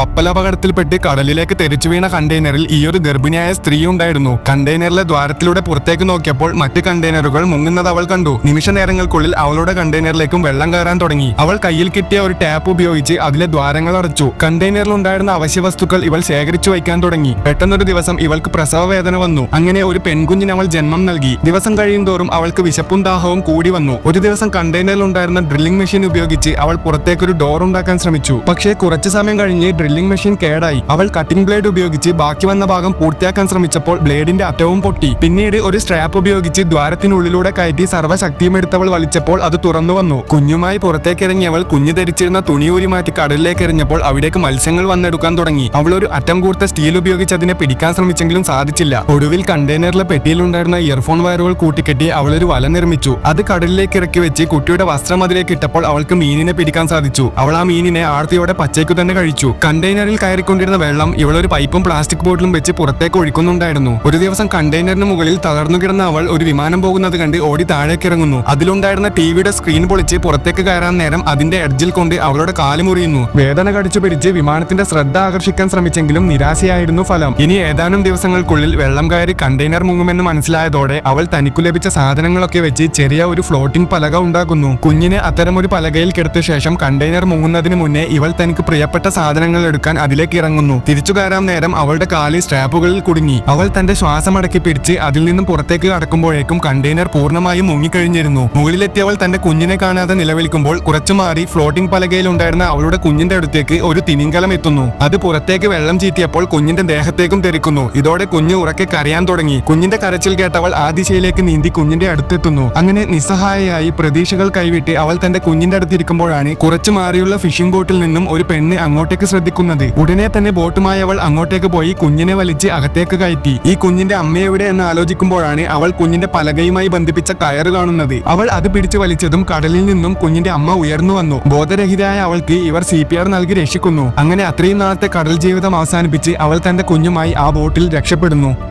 കപ്പലപകടത്തിൽപ്പെട്ട് കടലിലേക്ക് തെറിച്ചു വീണ കണ്ടെയ്നറിൽ ഈ ഒരു ഗർഭിണിയായ സ്ത്രീ ഉണ്ടായിരുന്നു കണ്ടെയ്നറിലെ ദ്വാരത്തിലൂടെ പുറത്തേക്ക് നോക്കിയപ്പോൾ മറ്റ് കണ്ടെയ്നറുകൾ മുങ്ങുന്നത് അവൾ കണ്ടു. നിമിഷ നേരങ്ങൾക്കുള്ളിൽ അവളുടെ കണ്ടെയ്നറിലേക്കും വെള്ളം കയറാൻ തുടങ്ങി. അവൾ കയ്യിൽ കിട്ടിയ ഒരു ടാപ്പ് ഉപയോഗിച്ച് അതിലെ ദ്വാരങ്ങൾ അടച്ചു. കണ്ടെയ്നറിൽ ഉണ്ടായിരുന്ന അവശ്യ വസ്തുക്കൾ ഇവൾ ശേഖരിച്ചു വയ്ക്കാൻ തുടങ്ങി. പെട്ടെന്നൊരു ദിവസം ഇവൾക്ക് പ്രസവ വേദന വന്നു. അങ്ങനെ ഒരു പെൺകുഞ്ഞിന് അവൾ ജന്മം നൽകി. ദിവസം കഴിയും തോറും അവൾക്ക് വിശപ്പും ദാഹവും കൂടി വന്നു. ഒരു ദിവസം കണ്ടെയ്നറിൽ ഉണ്ടായിരുന്ന ഡ്രില്ലിംഗ് മെഷീൻ ഉപയോഗിച്ച് അവൾ പുറത്തേക്കൊരു ഡോർ ഉണ്ടാക്കാൻ ശ്രമിച്ചു. പക്ഷേ കുറച്ചു സമയം കഴിഞ്ഞ് ഡ്രില്ലിംഗ് മെഷീൻ കേടായി. അവൾ കട്ടിംഗ് ബ്ലേഡ് ഉപയോഗിച്ച് ബാക്കി വന്ന ഭാഗം പൂർത്തിയാക്കാൻ ശ്രമിച്ചപ്പോൾ ബ്ലേഡിന്റെ അറ്റവും പൊട്ടി. പിന്നീട് ഒരു സ്ട്രാപ്പ് ഉപയോഗിച്ച് ദ്വാരത്തിനുള്ളിലൂടെ കയറ്റി സർവശക്തിയും എടുത്തവൾ വലിച്ചപ്പോൾ അത് തുറന്നു വന്നു. കുഞ്ഞുമായി പുറത്തേക്ക് ഇറങ്ങിയവൾ കുഞ്ഞു ധരിച്ചിരുന്ന തുണി ഊരി മാറ്റി കടലിലേക്ക് എറിഞ്ഞപ്പോൾ അവിടേക്ക് മത്സ്യങ്ങൾ വന്നെടുക്കാൻ തുടങ്ങി. അവൾ ഒരു അറ്റം കൂർത്ത സ്റ്റീൽ ഉപയോഗിച്ച് അതിനെ പിടിക്കാൻ ശ്രമിച്ചെങ്കിലും സാധിച്ചില്ല. ഒടുവിൽ കണ്ടെയ്നറിലെ പെട്ടിയിലുണ്ടായിരുന്ന ഇയർഫോൺ വയറുകൾ കൂട്ടിക്കെട്ടി അവൾ ഒരു വല നിർമ്മിച്ചു. അത് കടലിലേക്ക് ഇറക്കി വെച്ച് കുട്ടിയുടെ വസ്ത്രം അതിലേക്ക് ഇട്ടപ്പോൾ അവൾക്ക് മീനിനെ പിടിക്കാൻ സാധിച്ചു. അവൾ ആ മീനിനെ ആർത്തിയോടെ പച്ചയ്ക്കു തന്നെ കഴിച്ചു. കണ്ടെയ്നറിൽ കയറിക്കൊണ്ടിരുന്ന വെള്ളം ഇവളൊരു പൈപ്പും പ്ലാസ്റ്റിക് ബോട്ടിലും വെച്ച് പുറത്തേക്ക് ഒഴിക്കുന്നുണ്ടായിരുന്നു. ഒരു ദിവസം കണ്ടെയ്നറിന് മുകളിൽ തകർന്നു കിടന്ന അവൾ ഒരു വിമാനം പോകുന്നത് കണ്ട് ഓടി താഴേക്ക് ഇറങ്ങുന്നു. അതിലുണ്ടായിരുന്ന ടിവിയുടെ സ്ക്രീൻ പൊളിച്ച് പുറത്തേക്ക് കയറാൻ നേരം അതിന്റെ എഡ്ജിൽ കൊണ്ട് അവളുടെ കാൽ മുറിയുന്നു. വേദന കടിച്ചു പിടിച്ച് വിമാനത്തിന്റെ ശ്രദ്ധ ആകർഷിക്കാൻ ശ്രമിച്ചെങ്കിലും നിരാശയായിരുന്നു ഫലം. ഇനി ഏതാനും ദിവസങ്ങൾക്കുള്ളിൽ വെള്ളം കയറി കണ്ടെയ്നർ മുങ്ങുമെന്ന് മനസ്സിലായതോടെ അവൾ തനിക്കു ലഭിച്ച സാധനങ്ങളൊക്കെ വെച്ച് ചെറിയ ഒരു ഫ്ലോട്ടിംഗ് പലക ഉണ്ടാക്കുന്നു. കുഞ്ഞിനെ ഒരു പലകയിൽ കിടത്തിയ ശേഷം കണ്ടെയ്നർ മുങ്ങുന്നതിന് മുന്നേ ഇവൾ തനിക്ക് പ്രിയപ്പെട്ട സാധനങ്ങൾ എടുക്കാൻ അതിലേക്ക് ഇറങ്ങുന്നു. തിരിച്ചു കയറാൻ നേരം അവളുടെ കാൽ സ്ട്രാപ്പുകളിൽ കുടുങ്ങി. അവൾ തന്റെ ശ്വാസം അടക്കി പിടിച്ച് അതിൽ നിന്നും പുറത്തേക്ക് കടക്കുമ്പോഴേക്കും കണ്ടെയ്നർ പൂർണമായും മുങ്ങിക്കഴിഞ്ഞിരുന്നു. മുകളിലെത്തിയവൾ തന്റെ കുഞ്ഞിനെ കാണാതെ നിലവിളിക്കുമ്പോൾ കുറച്ചു മാറി ഫ്ലോട്ടിംഗ് പലകയിൽ ഉണ്ടായിരുന്ന അവളുടെ കുഞ്ഞിന്റെ അടുത്തേക്ക് ഒരു തിമിംഗലം എത്തുന്നു. അത് പുറത്തേക്ക് വെള്ളം ചീറ്റിയപ്പോൾ കുഞ്ഞിന്റെ ദേഹത്തേക്കും തെറിക്കുന്നു. ഇതോടെ കുഞ്ഞ് ഉറക്കെ കരയാൻ തുടങ്ങി. കുഞ്ഞിന്റെ കരച്ചിൽ കേട്ടവൾ ആ ദിശയിലേക്ക് നീന്തി കുഞ്ഞിന്റെ അടുത്തെത്തുന്നു. അങ്ങനെ നിസ്സഹായയായി പ്രതീക്ഷകൾ കൈവിട്ട് അവൾ തന്റെ കുഞ്ഞിന്റെ അടുത്തിരിക്കുമ്പോഴാണ് കുറച്ചു മാറിയുള്ള ഫിഷിംഗ് ബോട്ടിൽ നിന്നും ഒരു പെണ്ണ് അങ്ങോട്ടേക്ക് ശ്രദ്ധിക്കുന്നത് ഉടനെ തന്നെ ബോട്ടുമായി അവൾ അങ്ങോട്ടേക്ക് പോയി കുഞ്ഞിനെ വലിച്ച് അകത്തേക്ക് കയറ്റി. ഈ കുഞ്ഞിന്റെ അമ്മയെവിടെ എന്ന് ആലോചിക്കുമ്പോഴാണ് അവൾ കുഞ്ഞിന്റെ പലകയുമായി ബന്ധിപ്പിച്ച കയറ് കാണുന്നത്. അവൾ അത് പിടിച്ചു വലിച്ചതും കടലിൽ നിന്നും കുഞ്ഞിന്റെ അമ്മ ഉയർന്നു വന്നു. ബോധരഹിതയായ അവൾക്ക് ഇവർ സി പി ആർ നൽകി രക്ഷിക്കുന്നു. അങ്ങനെ അത്രയും നാളത്തെ കടൽ ജീവിതം അവസാനിപ്പിച്ച് അവൾ തന്റെ കുഞ്ഞുമായി ആ ബോട്ടിൽ രക്ഷപ്പെടുന്നു.